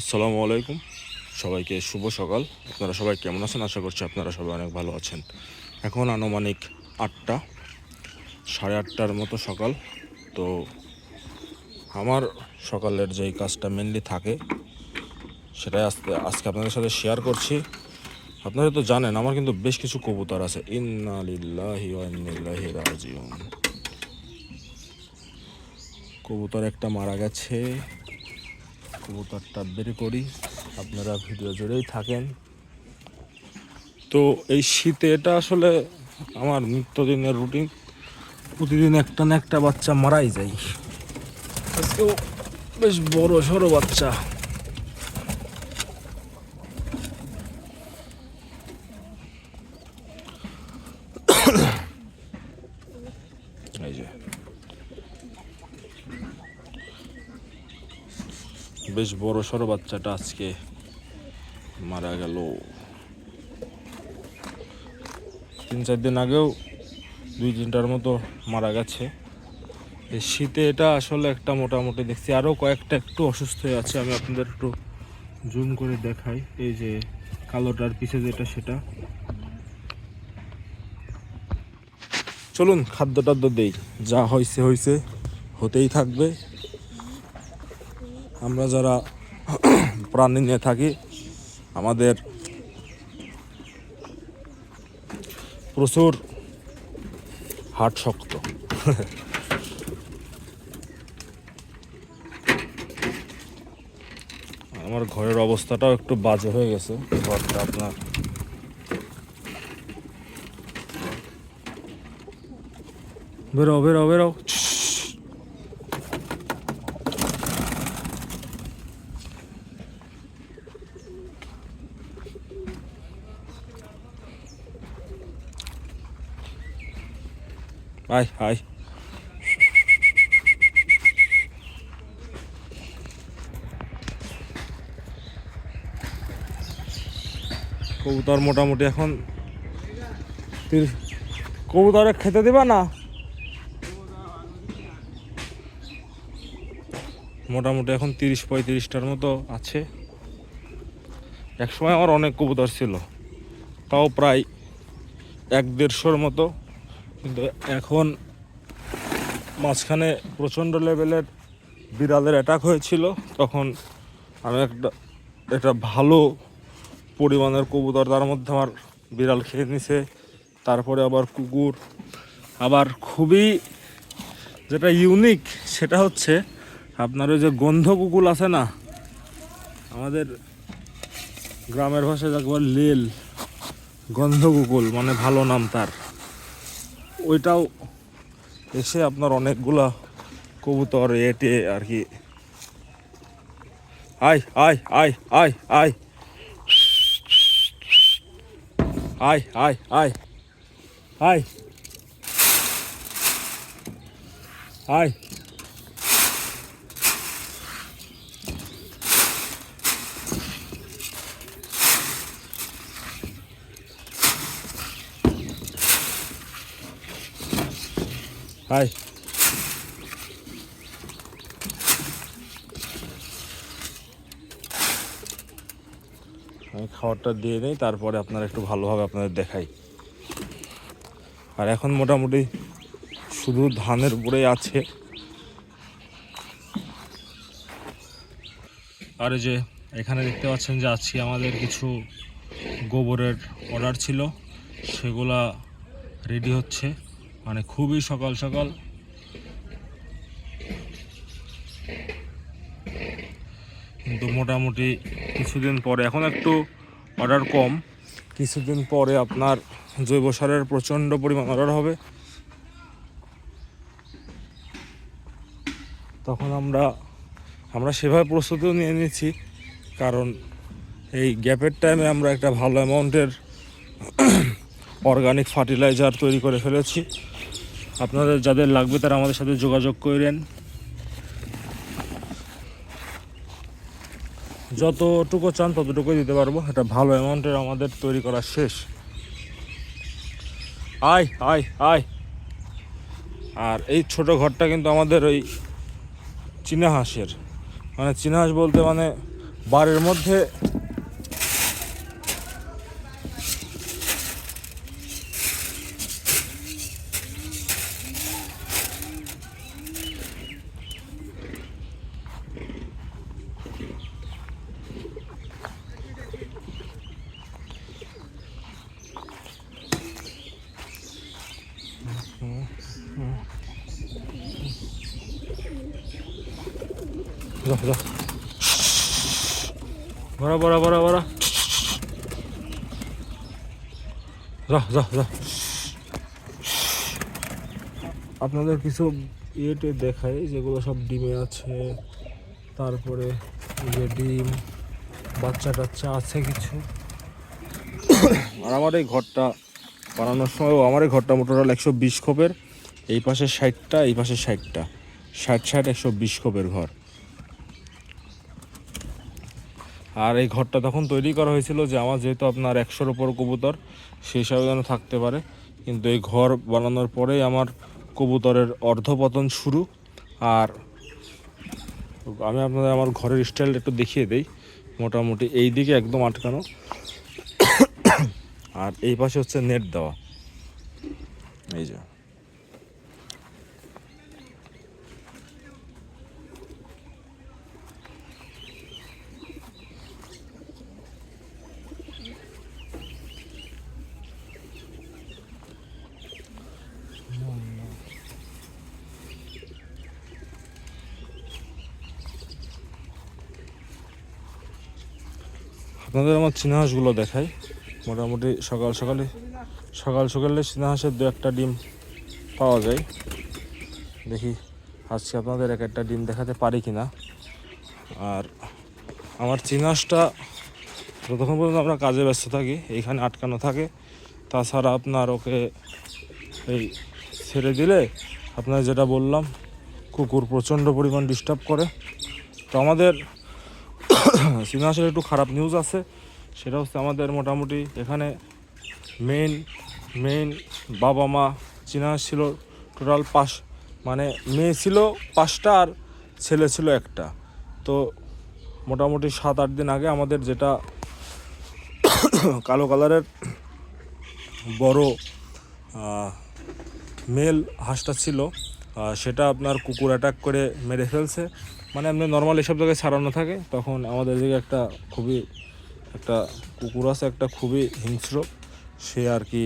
আসসালামু আলাইকুম। সবাইকে শুভ সকাল। আপনারা সবাই কেমন আছেন? আশা করছি আপনারা সবাই অনেক ভালো আছেন। এখন আনুমানিক আটটা, সাড়ে আটটার মতো সকাল। তো আমার সকালের যেই কাজটা মেনলি থাকে, সেটাই আজকে আজকে আপনাদের সাথে শেয়ার করছি। আপনারা তো জানেন, আমার কিন্তু বেশ কিছু কবুতর আছে। ইন্না লিল্লাহি ওয়া ইন্না ইলাইহি রাজিউন। কবুতর একটা মারা গেছে। কবুতরটা বের করি। আপনারা ভিডিও জুড়েই থাকেন। তো এই শীতে এটা আসলে আমার নিত্যদিনের রুটিন। প্রতিদিন একটা না একটা বাচ্চা মারাই যায়। আজকেও বেশ বড় সড়ো বাচ্চা এই যে বেশ বড় সড়ো বাচ্চাটা আজকে মারা গেল। তিন, চার দিন আগেও দুই, তিনটার মতো মারা গেছে। শীতে এটা আসলে একটা মোটামুটি দেখছি। আরও কয়েকটা একটু অসুস্থ হয়ে আছে, আমি আপনাদের একটু জুম করে দেখাই। এই যে কালোটার পিছে যেটা, সেটা। চলুন খাদ্য টাদ্য দেই। যা হয়েছে হয়েছে হতেই থাকবে। আমরা যারা প্রাণী নিয়ে থাকি, আমাদের প্রচুর হাট শক্ত। আমার ঘরের অবস্থাটাও একটু বাজে হয়ে গেছে, ঘরটা আপনার। বেরো বেরো বেরো। আয় আয় কবুতর মোটামুটি এখন কবুতরে খেতে দিবা না? মোটামুটি এখন তিরিশ পঁয়ত্রিশটার মতো আছে। একসময় আমার অনেক কবুতর ছিল। তাও প্রায় এক দেড়শোর মতো। কিন্তু এখন মাঝখানে প্রচণ্ড লেভেলের বিড়ালের অ্যাটাক হয়েছিল, তখন আমি একটা একটা ভালো পরিমাণের কবুতর তার মধ্যে আমার বিড়াল খেয়ে নিছে। তারপরে আবার কুকুর। আবার খুবই যেটা ইউনিক সেটা হচ্ছে আপনার ওই যে গন্ধ কুকুর আছে না, আমাদের গ্রামের ভাষায় যাকে বলে লেল, গন্ধ কুকুল মানে ভালো নাম তার। ওইটাও এসে আপনার অনেকগুলা কবুতর, এটে আর কি। আয় আয় আয় আয় আয়। আয় আয় আয়। আয়। আয়। আয় আমি খাবারটা দিয়ে নিই তারপরে আপনারা একটু ভালোভাবে আপনাদের দেখাই। আর এখন মোটামুটি শুধু ধানের উপরেই আছে। আর যে এখানে দেখতে পাচ্ছেন যে আজকে আমাদের কিছু গোবরের অর্ডার ছিল, সেগুলা রেডি হচ্ছে। মানে খুবই সকাল সকাল। কিন্তু মোটামুটি কিছুদিন পরে, এখন একটু অর্ডার কম। কিছুদিন পরে আপনার জৈব সারের প্রচণ্ড পরিমাণ অর্ডার হবে। তখন আমরা আমরা সেভাবে প্রস্তুতিও নিয়ে নিচ্ছি, কারণ এই গ্যাপের টাইমে আমরা একটা ভালো অ্যামাউন্টের অর্গানিক ফার্টিলাইজার তৈরি করে ফেলেছি। আপনাদের যাদের লাগবে তারা আমাদের সাথে যোগাযোগ করেন। যতটুকু চান ততটুকুই দিতে পারব। এটা ভালো অ্যামাউন্টের আমাদের তৈরি করা শেষ। আয় আয় আয়। আর এই ছোট ঘরটা কিন্তু আমাদের ওই চীনা হাঁসের মানে চীনা হাঁস বলতে মানে বাড়ির মধ্যে যা যা বড়া বড়া বড়া বড়া যা যা যা আপনাদের কিছু ইয়েটে দেখাই, যেগুলো সব ডিমে আছে, তারপরে যে ডিম, বাচ্চা টাচ্চা আছে কিছু। আর আমার এই ঘরটা বানানোর সময় আমার এই ঘরটা মোটোটাল একশো বিশ খোপের, এই পাশে ষাটটা, এই পাশে ষাটটা। ষাট ষাট, একশো বিশ খোপের ঘর। আর এই ঘরটা তখন তৈরি করা হয়েছিল যে আমার যেহেতু আপনার একশোর ওপর কবুতর সেই হিসাবে যেন থাকতে পারে। কিন্তু এই ঘর বানানোর পরেই আমার কবুতরের অর্ধপতন শুরু। আর আমি আপনাদের আমার ঘরের স্টাইলটা একটু দেখিয়ে দেই। মোটামুটি এই দিকে একদম আটকানো। আর এই পাশে হচ্ছে নেট দেওয়া। এই যে। আপনাদের আমার চীনা হাঁসগুলো দেখাই। মোটামুটি সকাল সকালে সকাল সকালে চীনা হাঁসের দু একটা ডিম পাওয়া যায়। দেখি আজকে আপনাদের এক একটা ডিম দেখাতে পারি কি না আর আমার চীনা হাঁসটা যতক্ষণ পর্যন্ত আমরা কাজে ব্যস্ত থাকি এইখানে আটকানো থাকে, তাছাড়া আপনার ওকে এই ছেড়ে দিলে আপনার যেটা বললাম, কুকুর প্রচণ্ড পরিমাণ ডিস্টার্ব করে। তো আমাদের চীনা হাঁসের একটু খারাপ নিউজ আছে, সেটা হচ্ছে আমাদের মোটামুটি এখানে মেইন মেইন বাবা মা চীনা ছিল টোটাল পাঁচ মানে মেয়ে ছিল পাঁচটা আর ছেলে ছিল একটা। তো মোটামুটি সাত, আট দিন আগে আমাদের যেটা কালো কালারের বড় মেল হাঁসটা ছিল সেটা আপনার কুকুর অ্যাটাক করে মেরে ফেলছে। মানে এমনি নর্মাল এসব জায়গায় ছাড়ানো থাকে, তখন আমাদের দিকে একটা খুবই, একটা কুকুর আছে, একটা খুবই হিংস্র, সে আর কি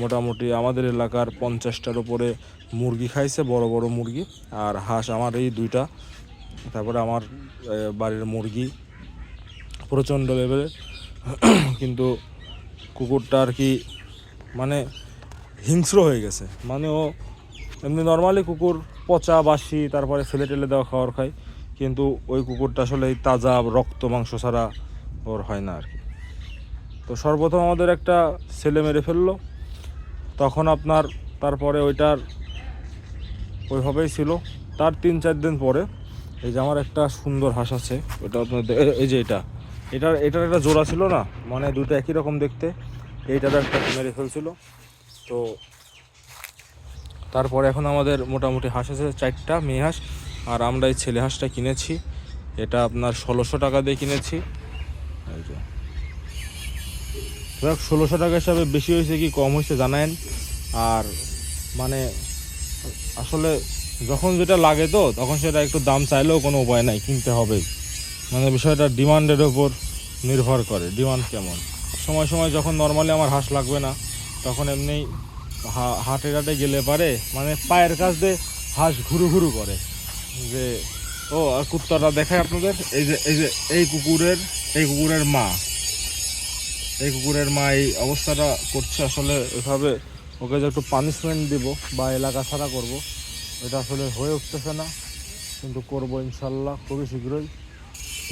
মোটামুটি আমাদের এলাকার পঞ্চাশটার উপরে মুরগি খাইছে, বড় বড় মুরগি, আর হাঁস আমার এই দুইটা, তারপরে আমার বাড়ির মুরগি প্রচণ্ড লেভেলের কিন্তু কুকুরটা আর কি মানে হিংস্র হয়ে গেছে মানে ও এমনি নর্মালি কুকুর পচা, বাসি, তারপরে ফেলে টেলে দেওয়া, খাওয়ার খায় কিন্তু ওই কুকুরটা আসলে এই তাজা রক্ত, মাংস ছাড়া ওর হয় না আর কি। তো সর্বপ্রথম আমাদের একটা ছেলে মেরে ফেলল। তখন আপনার তারপরে ওইটার ওইভাবেই ছিল। তার তিন চার দিন পরে এই যে আমার একটা সুন্দর হাঁস আছে, ওটা আপনার এই যে এটা, এটার এটার একটা জোড়া ছিল না মানে দুটো একই রকম দেখতে এইটারও একটা মেরে ফেলছিল। তো তারপরে এখন আমাদের মোটামুটি হাঁস আছে, চারটা মেয়ে হাঁস। আর আমরা এই ছেলে হাঁসটা কিনেছি। এটা আপনার ষোলোশো টাকা দিয়ে কিনেছি। ষোলোশো টাকা হিসাবে বেশি হয়েছে কি কম হয়েছে জানায়েন আর মানে আসলে যখন যেটা লাগে তো, তখন সেটা একটু দাম চাইলেও কোনো উপায় নাই, কিনতে হবেই। মানে বিষয়টা ডিমান্ডের ওপর নির্ভর করে, ডিমান্ড কেমন। সময় সময় যখন নর্মালি আমার হাঁস লাগবে না, তখন এমনি হাটে ঘাটে গেলে পারে মানে পায়ের কাছ দিয়ে হাঁস ঘুরু ঘুরু করে। যে, ও, আর কুত্তাটা দেখায় আপনাদের। এই যে এই যে, এই কুকুরের এই কুকুরের মা। এই কুকুরের মা এই অবস্থাটা করছে আসলে এভাবে। ওকে যে একটু পানিশমেন্ট দিব বা এলাকা ছাড়া করব, এটা আসলে হয়ে উঠতেছে না। কিন্তু করব ইনশাল্লাহ খুবই শীঘ্রই।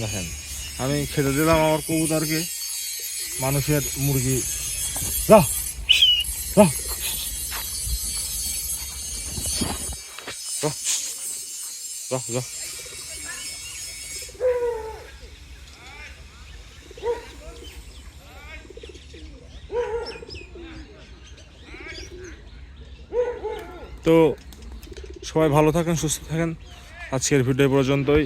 দেখেন, আমি খেতে দিলাম আমার কবুতরকে। মানুষের মুরগি। যা যা। যা তো সবাই ভালো থাকেন সুস্থ থাকেন। আজকের ভিডিও পর্যন্তই।